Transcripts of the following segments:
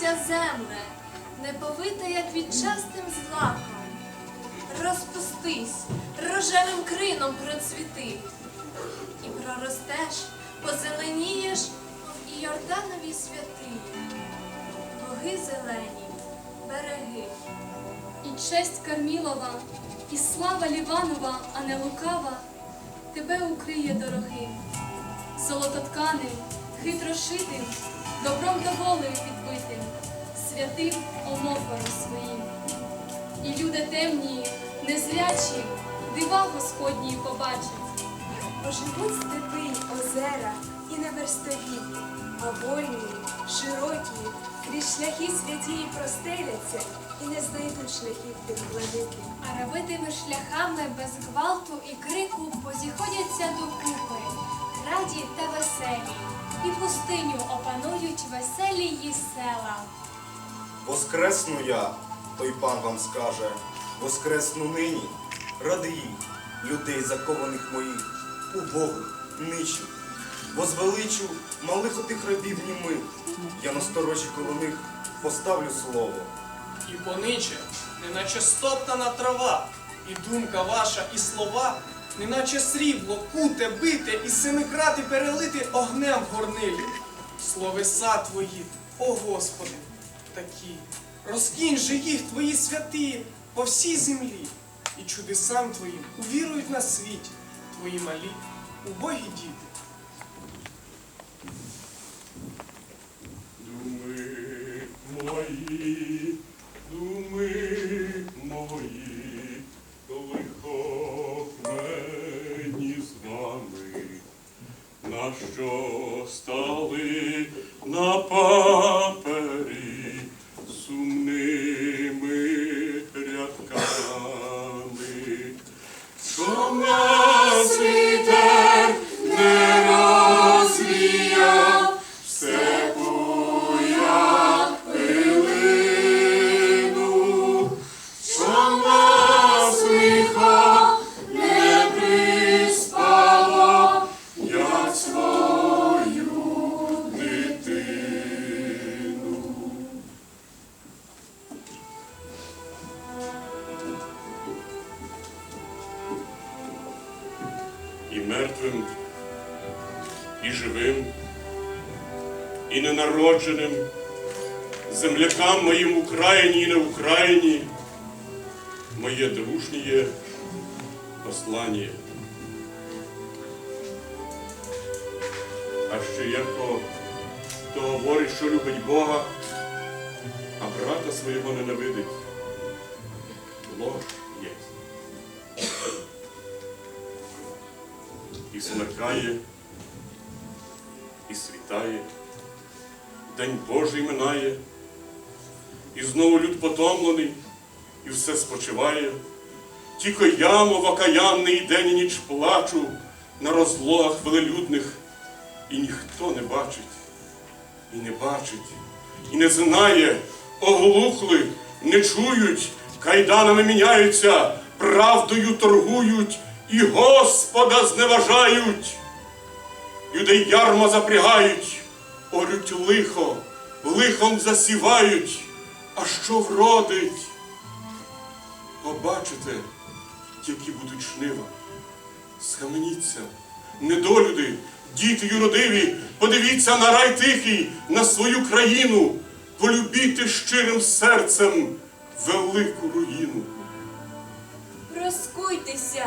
вся земле, не повита, як відчастим злаком. Розпустись, рожевим крином процвіти. І проростеш, позеленієш і Йорданові святині, Боги зелені, береги. І честь Кармілова, і слава Ліванова, а не лукава, тебе укриє дорогим, золототканим, хитрошитим добром та волею підбитим, святим омофором своїм. І люди темні, незрячі, дива Господні побачать. Оживуть степи, озера і не верстові, а вольні, широкі, крізь шляхи святії простеляться і не знайдуть шляхів тих планети. Аравитими шляхами без гвалту і крику позіходяться докупи, раді та веселі, і пустиню опанують веселі її села. Воскресну я, той пан вам скаже, воскресну нині, ради їх, людей закованих моїх, убогих, ничих, возвеличу малих отих рабів німих, я насторожі коло них поставлю слово. І пониче, неначе стоптана трава, і думка ваша, і слова, неначе срібло, куте, бите, і семикрати перелити огнем горнилі. Словеса твої, о Господи, такі, розкинь же їх твої святі по всій землі, і чудесам твоїм увірують на світі твої малі, убогі діти. І мертвим, і живим, і ненародженим, землякам моїм Україні і не Україні, моє дружнє послання. А ще яко хто говорить, що любить Бога, а брата свого ненавидить. Лож смеркає, і світає, День Божий минає, і знову люд потомлений, і все спочиває. Тільки я, мов окаянний, день і ніч плачу на розлогах велелюдних, і ніхто не бачить, і не бачить, і не знає, оглухли, не чують, кайданами міняються, правдою торгують і Господа зневажають. Людей ярма запрягають, орють лихо, лихом засівають, а що вродить? Побачите, які будуть жнива. Схаменіться, недолюди, діти юродиві, подивіться на рай тихий, на свою країну, полюбіте щирим серцем велику руїну. Розкуйтеся,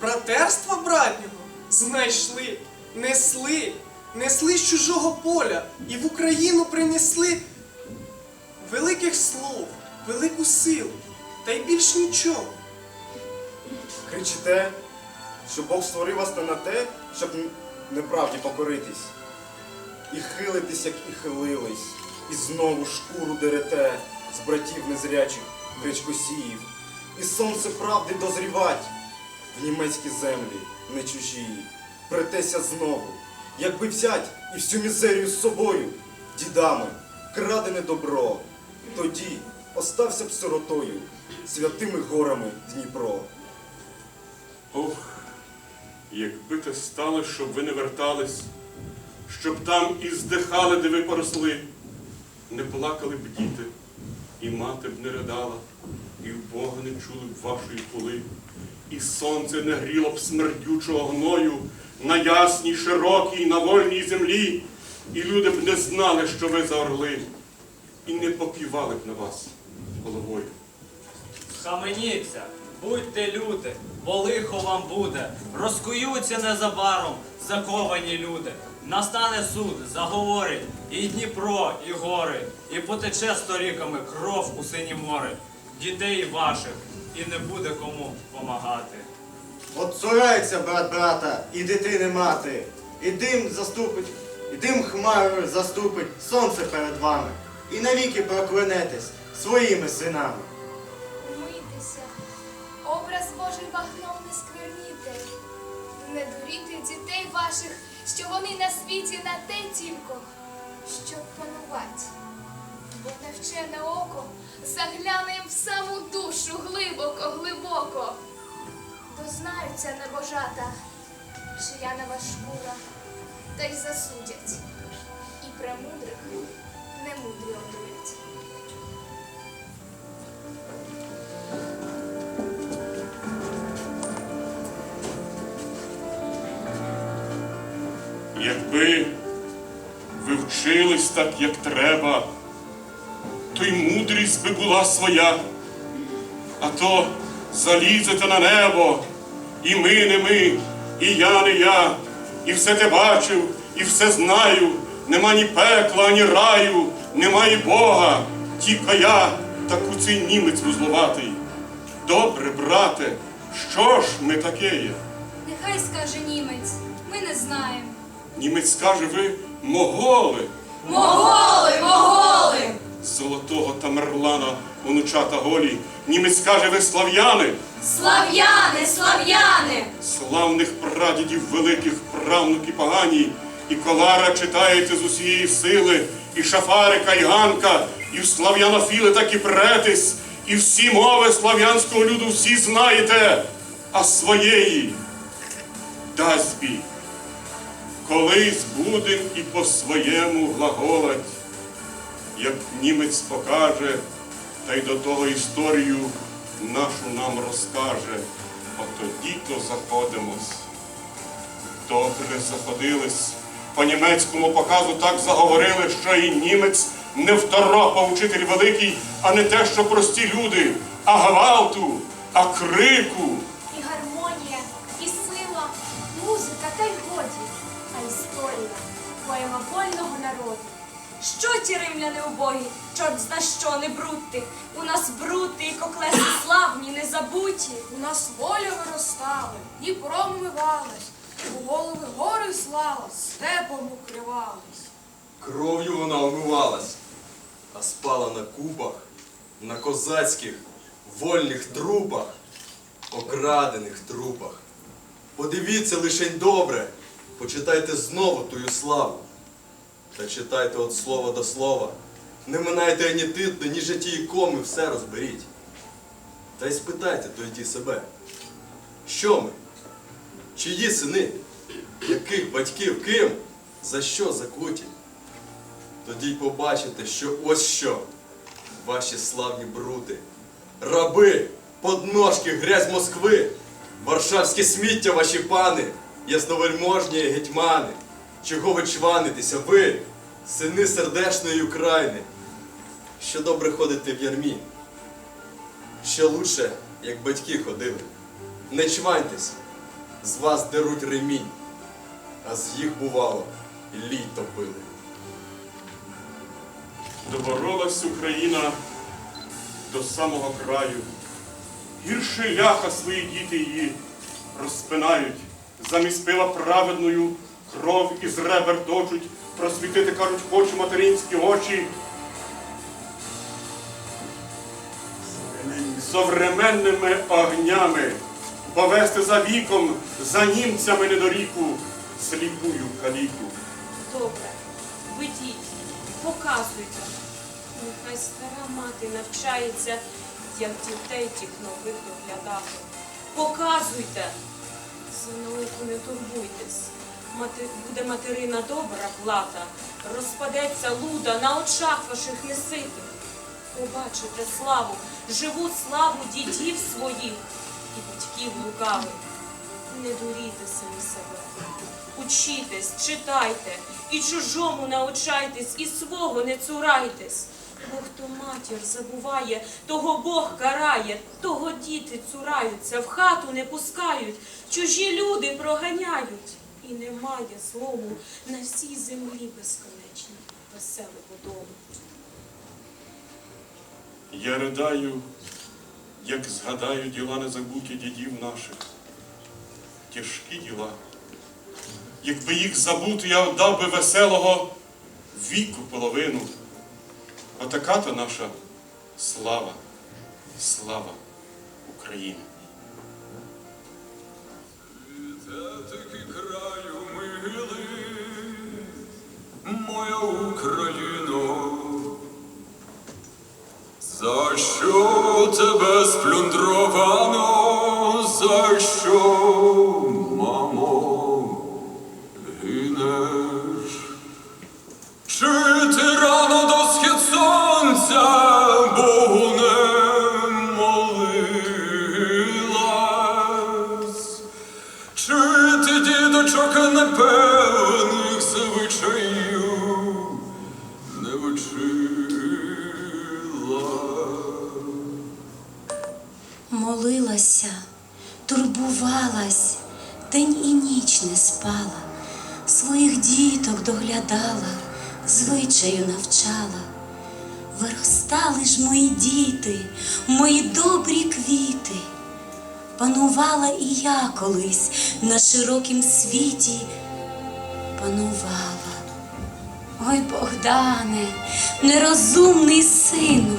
братерства братнього знайшли, несли, несли з чужого поля і в Україну принесли великих слов, велику силу, та й більш нічого. Кричите, що Бог створив вас не на те, щоб неправді покоритись. І хилитесь, як і хилились, і знову шкуру дерете з братів незрячих гречкосіїв. І сонце правди дозрівать, німецькі землі, не чужії. Претеся знову, якби взять і всю мізерію з собою, дідами, крадене добро, тоді остався б сиротою, святими горами Дніпро. Ох, якби те стало, щоб ви не вертались, щоб там і здихали, де ви поросли, не плакали б діти, і мати б не ридала, і в Бога не чули б вашої хули, і сонце не гріло б смердючого гною на ясній, широкій, на вольній землі, і люди б не знали, що ви за орли, і не покивали б на вас головою. Схаменіться, будьте люди, бо лихо вам буде. Розкуються незабаром заковані люди. Настане суд, заговорить і Дніпро, і гори, і потече сторіками кров у сині море, дітей ваших, і не буде кому помагати. От цурається брат брата, і дитини мати, і дим заступить, і дим хмарою заступить сонце перед вами, і навіки проклянетесь своїми синами. Умийтеся, образ Божий багном не скверніте, не дуріте дітей ваших, що вони на світі на те тільки, щоб панувати. Бо навчене око загляне в саму душу глибоко, глибоко. Дознаються небожата, чия нова шкура, та й засудять. І премудрих немудрі одурять. Якби ви вчились так, як треба, то й мудрість би була своя, а то залізете на небо, і ми не ми, і я не я, і все те бачив, і все знаю. Нема ні пекла, ні раю, немає Бога, тільки я та куций німець вузловатий. Добре, брате, що ж ми таке є? Нехай скаже німець, ми не знаємо. Німець скаже, ви моголи. Моголи, моголи! Золотого Тамерлана онучата голі. Німець каже, ви слав'яни, Слав'яни, слав'яни! славних прадідів великих правнуки погані. І колара читаєте з усієї сили, і шафарика, і ганка, і в слав'янофіли так і претесь, і всі мови слав'янського люду всі знаєте, а своєї дасть бій. Колись будем і по-своєму глаголать, як німець покаже, та й до того історію нашу нам розкаже, от тоді то заходимось. Добре заходились, по німецькому показу так заговорили, що і німець не второпав учитель великий, а не те, що прості люди, а гвалту, а крику. І гармонія, і сила, музика та й годі, а історія поема. Що ті римляни убогі? Чорт зна що не брути. У нас брути і коклеси славні, незабуті. У нас воля виростала, Дніпром вмивалась, у голови гори слала, степом укривалась. Кров'ю вона омивалась, а спала на купах, на козацьких, вольних трупах, окрадених трупах. Подивіться лишень добре, почитайте знову тую славу. Та читайте від слова до слова. Не минайте ані титли, ні житті і коми, все розберіть. Та й спитайте тоді себе, що ми? Чиї сини? Яких батьків ким? За що закуті? Тоді й побачите, що ось що ваші славні брути, раби, подножки, грязь Москви, варшавське сміття ваші пани, ясновельможні гетьмани. Чого ви чванитеся, ви, сини сердешної України, що добре ходите в ярмі, що лучше, як батьки ходили. Не чваньтесь, з вас деруть ремінь, а з їх бувало лій топили. Доборолась Україна до самого краю. Гірше ляха свої діти її розпинають, замість пила праведною кров із ребер точуть, просвітити, кажуть, хоче материнські очі. Современними огнями повести за віком, за німцями недоріку, сліпую каліку. Добре, ведіть, показуйте. Нехай стара мати навчається, як дітей тих нових доглядати. Показуйте. За науку не турбуйтесь. Буде материна добра плата, розпадеться луда на очах ваших неситих. Побачите славу, живу славу дідів своїх і батьків лукавих. Не дурійте самі себе. Учітесь, читайте, і чужому научайтесь, і свого не цурайтесь. Бо хто матір забуває, того Бог карає, того діти цураються, в хату не пускають, чужі люди проганяють. І немає злому на всій землі безконечній, веселого дому. Я ридаю, як згадаю діла незабуті дідів наших. Тяжкі діла. Якби їх забути, я дав би веселого віку половину. Отака то наша слава, слава України. Моя Україно, за що тебе сплюндровано, за що, мамо, гинеш? Чи ти рано до схід сонця Богу не молилась? Чи ти діточок непевних турбувалась, день і ніч не спала, своїх діток доглядала, звичаю навчала. Виростали ж мої діти, мої добрі квіти. Панувала і я колись на широкім світі, панувала. Ой, Богдане, нерозумний сину,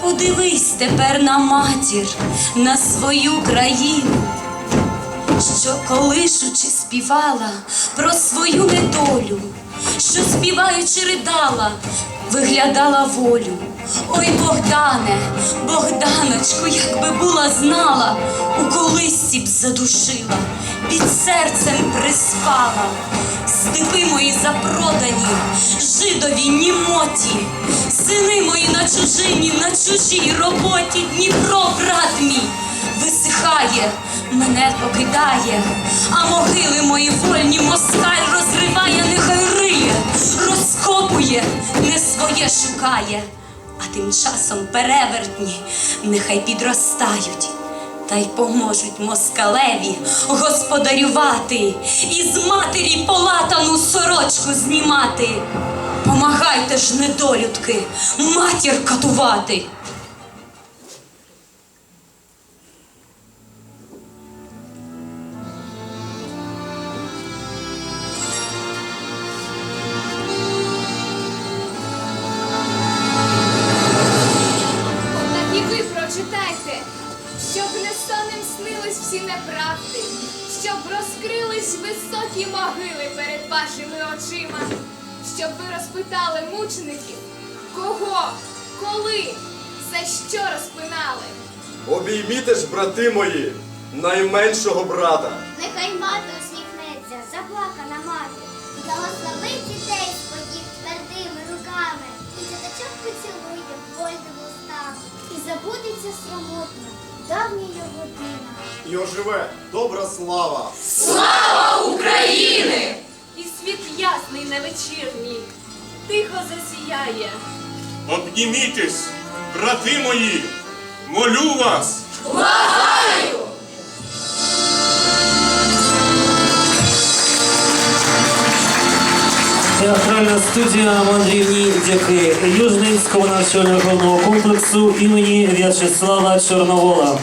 подивись тепер на матір, на свою країну, що колишучи співала про свою недолю, що співаючи ридала, виглядала волю. Ой, Богдане, Богданочку, якби була знала, у колисці б задушила, під серцем приспала. Степи мої запродані, жидові німоті, сини мої на чужині, на чужій роботі, Дніпро, брат мій, висихає, мене покидає, а могили мої вольні москаль розриває, нехай риє, розкопує, не своє шукає, а тим часом перевертні нехай підростають. Та й поможуть москалеві господарювати і з матері полатану сорочку знімати. Помагайте ж, недолюдки, матір катувати. Щоб не сонним снились всі неправди, щоб розкрились високі могили перед вашими очима, щоб ви розпитали мучеників, кого, коли, за що розпинали. Обійміте ж, брати мої, найменшого брата. Нехай мати усміхнеться, заплакана мати, благословить дітей своїх твердими руками, і діточок поцілує вольними устами, і забудеться сромотно давня його година. І оживе добра слава. Слава України! І світ ясний на вечірній тихо засіяє. Обнімітесь, брати мої, молю вас. Театральна студія мандрівні дяки Южненського навчально-виховного комплексу імені В'ячеслава Чорновола.